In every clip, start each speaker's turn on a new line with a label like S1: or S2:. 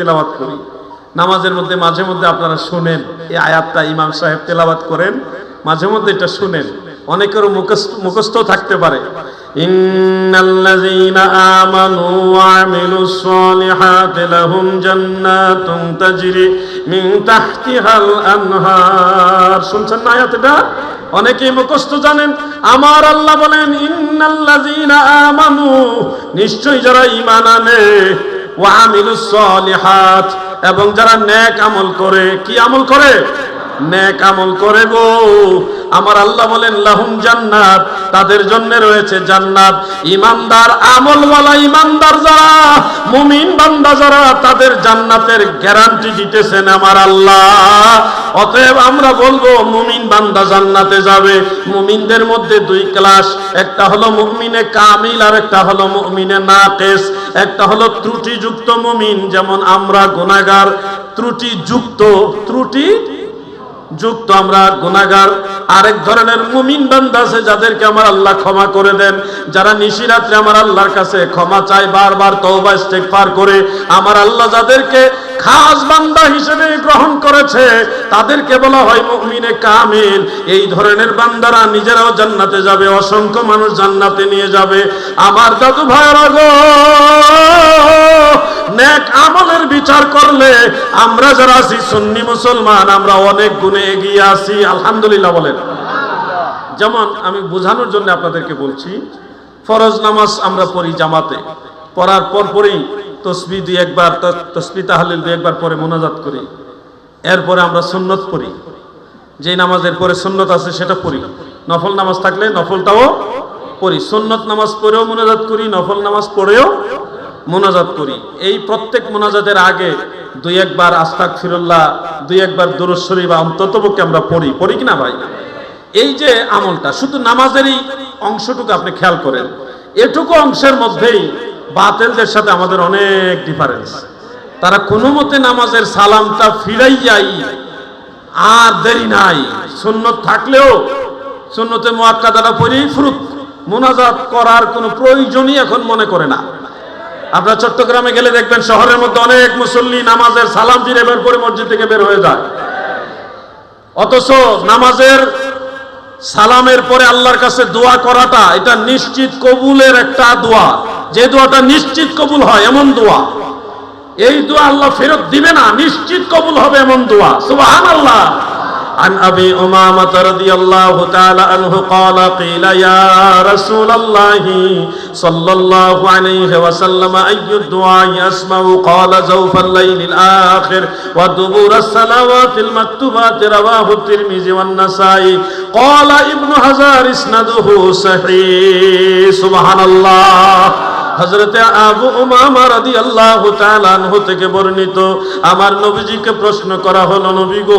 S1: তেলাওয়াত করি। নামাজের মধ্যে মাঝে মধ্যে আপনারা শুনেন, এই আয়াতটা ইমাম সাহেব তেলাওয়াত করেন, মাঝে মধ্যে এটা শুনেন। অনেকেরও মুখস্থ থাকতে পারে। শুনছেন অনেকেই মুখস্থ জানেন। আমার আল্লাহ বলেন, ইন্নাল্লাযীনা আমানু, নিশ্চয়ই যারা ঈমান আনে এবং যারা নেক আমল করে, কি আমল করে? নেক আমল করে গো। আমার আল্লাহ বলেন, লাহুম জান্নাত। তাদের জন্য রয়েছে জান্নাত। ইমানদার আমলওয়ালা ইমানদার যারা, মুমিন বান্দা যারা, তাদের জান্নাতের গ্যারান্টি দিতেছেন আমার আল্লাহ। অতএব আমরা বলব, মুমিন বান্দা জান্নাতে যাবে। মুমিনদের মধ্যে দুই ক্লাস। একটা হলো মুমিনে কামিল আর একটা হলো মুমিনে নাকেস একটা হলো ত্রুটিযুক্ত মুমিন, যেমন আমরা গুনাহগার, ত্রুটিযুক্ত ত্রুটি যুক্ত আমরা গুণাগার আরেক ধরনের মুমিন বান্দা আছে যাদেরকে আমার আল্লাহ ক্ষমা করে দেন। যারা নিশিরাত্রে আমার আল্লাহর কাছে ক্ষমা চায়, বারবার তওবা, ইস্তেগফার করে, আমার আল্লাহ যাদেরকে খাস বান্দা হিসেবে গ্রহণ করেছে, তাদেরকে বলা হয় মুমিনে কামিল। এই ধরনের বান্দারা নিজেরাও জান্নাতে যাবে, অসংখ্য মানুষ জান্নাতে নিয়ে যাবে। আমার দাদু ভাইরা গো আমলের বিচার করলে আমরা যারা আছি সুন্নি মুসলমান, আমরা অনেক গুণে এগিয়ে আছি। আলহামদুলিল্লাহ বলেন। যেমন আমি বোঝানোর জন্য আপনাদেরকে বলছি, ফরজ নামাজ আমরা পড়ি জামাতে। পড়ার পর পরই তসবি দুই একবার তসবি তাহলিল দুই একবার পরে মোনাজাত করি। এরপরে আমরা সুন্নত পড়ি। যে নামাজের পরে সুন্নত আছে সেটা পড়ি। নফল নামাজ থাকলে নফলটাও পড়ি। সুন্নত নামাজ পড়েও মোনাজাত করি, নফল নামাজ পড়েও মোনাজাত করি। এই প্রত্যেক মোনাজাতের আগে দুই একবার আস্তাক ফিরুল্লাহ দুই একবার দুরস্বরী বা অন্ততপক্ষে আমরা পড়ি। পড়ি কিনা ভাই? এই যে আমলটা, শুধু নামাজেরই অংশটুকু আপনি খেয়াল করেন। এটুকু অংশের মধ্যেই বাতেলদের সাথে আমাদের অনেক ডিফারেন্স তারা কোনো মতে নামাজের সালামটা ফিরাই ফিরাইয়াই আর দেরি নাই। সুন্নত থাকলেও সুন্নতে মোয়াক্কাদারা পড়েই ফুরুত। মোনাজাত করার কোনো প্রয়োজনই এখন মনে করে না। আপনার চট্টগ্রামে গেলে দেখবেন শহরের মধ্যে অনেক মুসল্লি নামাজের সালাম ফিরে বের করে মসজিদ থেকে বের হয়ে যায়। অথচ নামাজের সালামের পরে আল্লাহর কাছে দোয়া করাটা এটা নিশ্চিত কবুলের একটা দোয়া। যে দোয়াটা নিশ্চিত কবুল হয়, এমন দোয়া। এই দোয়া আল্লাহ ফেরত দিবে না নিশ্চিত কবুল হবে এমন দোয়া সুবহানাল্লাহ عن أبي أمامة رضي الله تعالى عنه قال قيل يا رسول الله صلى الله عليه وسلم أي الدعاء أسمع قال زوف الليل الآخر ودبور الصلوات المكتوبات رواه الترمذي والنسائي قال ابن هزار اسنده صحيح سبحان الله হজরতে আবু উমামা রাদিয়াল্লাহু তাআলা আনহু থেকে বর্ণিত, আমার নবীজিকে প্রশ্ন করা হলো, নবী গো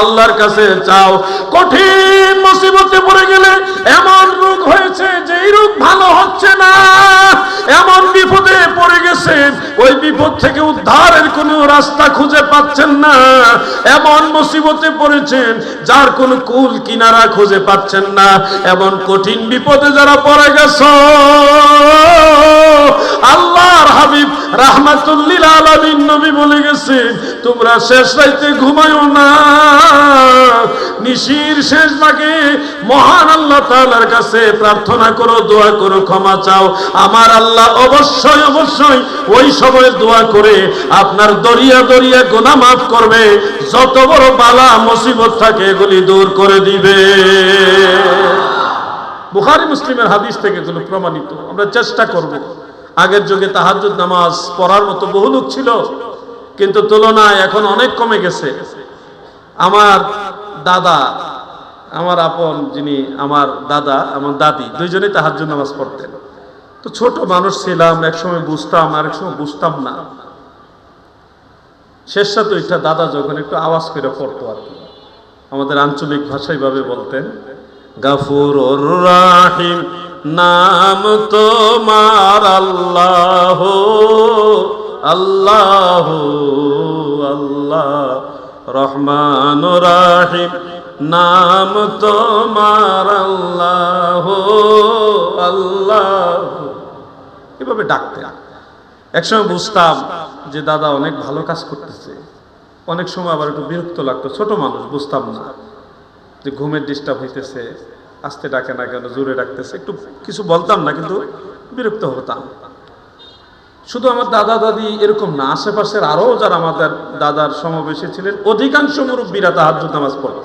S1: আল্লাহর কাছে চাও, কঠিন মুসিবতে পড়ে গেলে এমন রোগ হয়েছে যে এই রোগ ভালো হচ্ছে না। এমন বিপদে পড়ে গেছেন, ওই বিপদ থেকে উদ্ধারের কোনো রাস্তা খুঁজে পাচ্ছেন না। এমন মুসিবতে পড়েছেন, যার কোনো কুল কিনারা খুঁজে পাচ্ছেন না। এমন কঠিন বিপদে যারা পড়ে গেছ আল্লাহর হাবিব রাহমাতুল্লিল আলামিন নবী বলে গেছেন তোমরা শেষ রাইতে ঘুমায়ো না। নিশির শেষ ভাগে মহান আল্লাহ তাআলার কাছে প্রার্থনা করো, দোয়া করো, ক্ষমা চাও। আমার আল্লাহ অবশ্যই অবশ্যই ওই সময় দোয়া করে আপনার দরিয়া দরিয়া গোনা মাফ করবে। যত বড় বালা, মুসিবত থাকে এগুলি দূর করে দিবে। বুখারি, মুসলিমের হাদিস থেকে এগুলো প্রমাণিত, আমরা চেষ্টা করব। আগের যুগে তাহাজ্জুদ নামাজ পড়ার মতো বহু লোক ছিল, কিন্তু তুলনায় এখন অনেক কমে গেছে। আমার দাদা, আমার আপন যিনি, আমার দাদা, আমার দাদি, দুইজনেই তাহাজ্জুদ নামাজ পড়তেন। তো ছোট মানুষ ছিলাম, একসময় বুঝতাম, আর সময় বুঝতাম না। শেষটা তো এটা দাদা যখন একটু আওয়াজ করে পড়তো আর কি। আমাদের আঞ্চলিক ভাষায় ভাবে বলতেন গাফুর রাহিম। নাম তোমার আল্লাহ আল্লাহ আল্লাহ, রহমান রাহিম। নাম তোমার আল্লাহ আল্লাহ। এভাবে ডাকতে। একসময় বুঝতাম যে দাদা অনেক ভালো কাজ করতেছে। অনেক সময় আবার একটু বিরক্ত লাগতো। ছোট মানুষ, বুঝতাম না যে ঘুমের ডিস্টার্ব হইতেছে। আস্তে ডাকে না কেন, জোরে ডাকতেছে। একটু কিছু বলতাম না, কিন্তু বিরক্ত হতাম। শুধু আমার দাদা দাদি এরকম না, আশেপাশের আরও যারা আমাদের দাদার সমাবেশে ছিলেন, অধিকাংশ মুরব্বীরা তাহাজ্জুদ নামাজ পড়ত।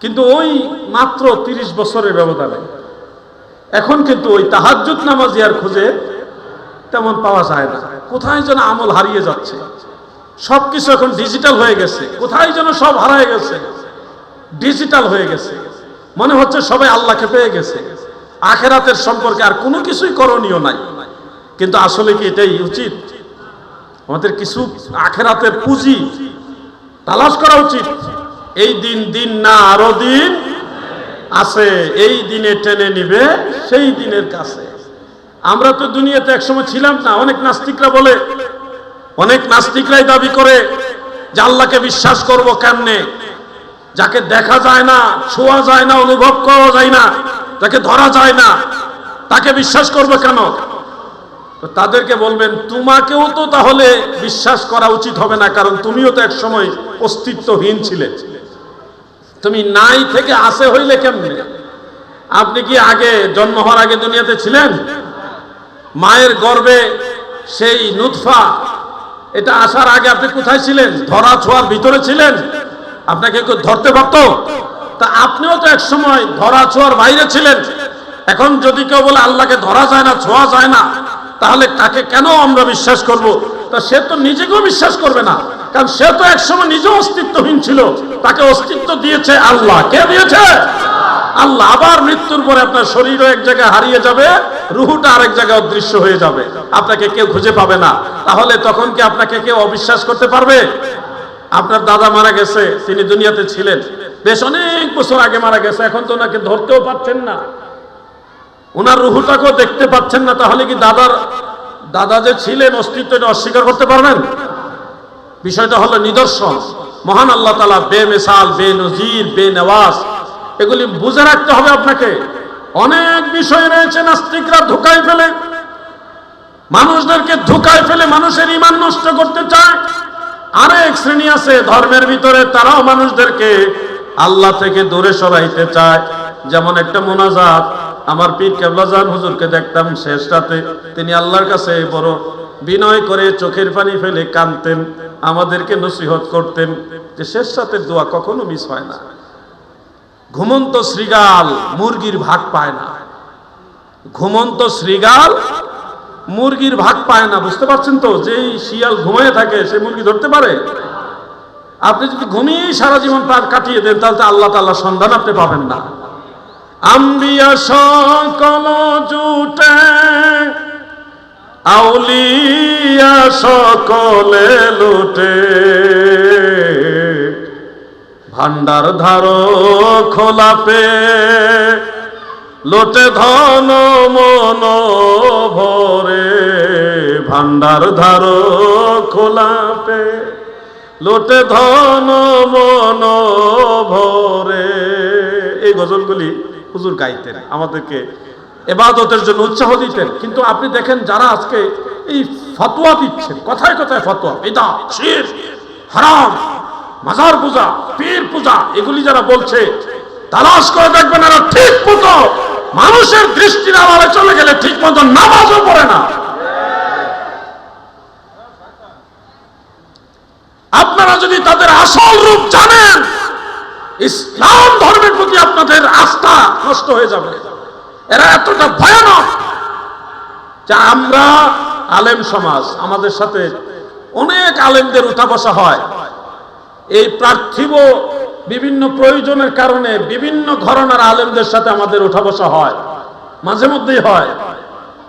S1: কিন্তু ওই মাত্র তিরিশ বছরের ব্যবধানে এখন কিন্তু ওই তাহাজ্জুদ নামাজি আর খুঁজে তেমন পাওয়া যায় না। কোথায় যেন আমল হারিয়ে যাচ্ছে। সবকিছু এখন ডিজিটাল হয়ে গেছে। কোথায় যেন সব হারায় গেছে। ডিজিটাল হয়ে গেছে। মনে হচ্ছে সবাই আল্লাহকে পেয়ে গেছে। আখেরাতের সম্পর্কে আর কোনো কিছুই করণীয় নাই। কিন্তু আসলে কি এটাই উচিত? আমাদের কিছু আখেরাতের পুঁজি তালাশ করা উচিত। এই দিন দিন না, আরও দিন আছে। এই দিনে টেনে নিবে, সেই দিনের কাছে। আমরা তো দুনিয়াতে একসময় ছিলাম না। অনেক নাস্তিকরা বলে, অনেক নাস্তিকরাই দাবি করে যে আল্লাহকে বিশ্বাস করব কেমনে? যাকে দেখা যায় না ছোঁয়া যায় না, অনুভব করা যায় না যাকে ধরা যায় না, তাকে বিশ্বাস করবে কেন? তাদেরকে বলবেন, তোমাকেও তো তাহলে বিশ্বাস করা উচিত হবে না, কারণ তুমিও তো এক সময় অস্তিত্বহীন ছিলে। তুমি নাই থেকে আসে হইলে কেমনে? আপনি কি আগে জন্ম হওয়ার আগে দুনিয়াতে ছিলেন? মায়ের গর্ভে সেই নুৎফা এটা আসার আগে আপনি কোথায় ছিলেন? ধরা ছোঁয়ার ভিতরে ছিলেন? আপনাকে কেউ ধরতে পারতো? তা আপনিও তো এক সময় ধরা ছোঁয়ার বাইরে ছিলেন। এখন যদি কেউ বলে আল্লাহকে ধরা যায় না, ছোঁয়া যায় না, তাহলে তাকে কেন আমরা বিশ্বাস করব? তা সে তো নিজেকেও বিশ্বাস করবে না। কারণ সে তো একসময় নিজেও অস্তিত্বহীন ছিল। তাকে অস্তিত্ব দিয়েছে আল্লাহ। কে দিয়েছে? আল্লাহ। আবার মৃত্যুর পরে আপনার শরীরও এক জায়গায় হারিয়ে যাবে, রুহুটা আরেক জায়গায় অদৃশ্য হয়ে যাবে। আপনাকে কেউ খুঁজে পাবে না। তাহলে তখন কি আপনাকে কেউ অবিশ্বাস করতে পারবে? আপনার দাদা মারা গেছে, তিনি দুনিয়াতে ছিলেন। বেশ অনেক বছর আগে মারা গেছে, এখন তো ওনাকে ধরতেও পারছেন না। ওনার রুহুটাকেও দেখতে পাচ্ছেন না, তাহলে কি দাদার, দাদা যে ছিলেন, অস্তিত্ব এটা অস্বীকার করতে পারবেন? বিষয়টা হলো নিদর্শন। মহান আল্লাহ তালা বে মেসাল বে নজির বে নেওয়াজ এগুলি বুঝে রাখতে হবে আপনাকে। অনেক বিষয় রয়েছে নাস্তিকরা ধোকায় ফেলে। মানুষদেরকে ধোকায় ফেলে মানুষের ইমান নষ্ট করতে চায়। আরেক শ্রেণি আছে, ধর্মের ভিতরে তারাও মানুষদেরকে আল্লাহ থেকে দূরে সরাইতে চায়। যেমন একটা মোনাজাত, আমার পীর কেবলাজান হুজুরকে দেখতাম শেষ রাতে। তিনি আল্লাহর কাছে বড় বিনয় করে চোখের পানি ফেলে কাঁদতেন, আমাদেরকে নসিহত করতেন যে শেষ রাতের দোয়া কখনো মিস হয় না। ঘুমন্ত শ্রীগাল মুরগির ভাগ পায় না। ঘুমন্ত শ্রীগাল মুরগির ভাগ পায় না, বুঝতে পারছেন তো? যেই শিয়াল ঘুমিয়ে থাকে, সে মুরগি ধরতে পারে? আপনি যদি ঘুমিয়ে সারা জীবন পার কাটিয়ে দেন, তাহলে আল্লাহ তাল্লাহ সন্ধান আপনি পাবেন না। আম্বিয়া সকল জুটে, আউলিয়া সকলে লুটে। ভান্ডার ধারো খোলা পে লোটে ধন মন ভরে ভান্ডার ধারো খোলা পে লোটে ধন মন ভরে। এই গজলগুলি হুজুর গাইতেন, আমাদেরকে এবাদতের জন্য উৎসাহ দিতেন। কিন্তু আপনি দেখেন, যারা আজকে এই ফতোয়া দিচ্ছেন, কথায় কথায় ফতোয়া বেদা শির, হারাম, মাজার পূজা, পীর পূজা, এগুলি যারা বলছে, তালাশ করে দেখবেন এরা ঠিক মতো মানুষের দৃষ্টির আড়ালে চলে গেলে ঠিক মতো নামাজও পড়ে না। আপনারা যদি তাদের আসল রূপ জানেন, ইসলাম ধর্মের প্রতি আপনাদের আস্থা নষ্ট হয়ে যাবে। এরা এতটা ভয়ানক যে আমরা আলেম সমাজ, আমাদের সাথে অনেক আলেমদের উঠা বসা হয়। এই পার্থিব বিভিন্ন প্রয়োজনের কারণে বিভিন্ন ঘরনার আলেমদের সাথে আমাদের উঠা বসা হয়, মাঝে মধ্যেই হয়।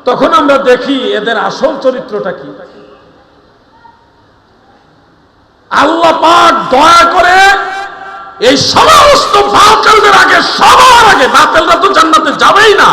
S1: তখন আমরা দেখি এদের আসল চরিত্রটা কি। আল্লাহ পাক দয়া করে এই সমস্ত বাতেলদের আগে, সবার আগে বাতেলরা তো জান্নাতে যাবেই না।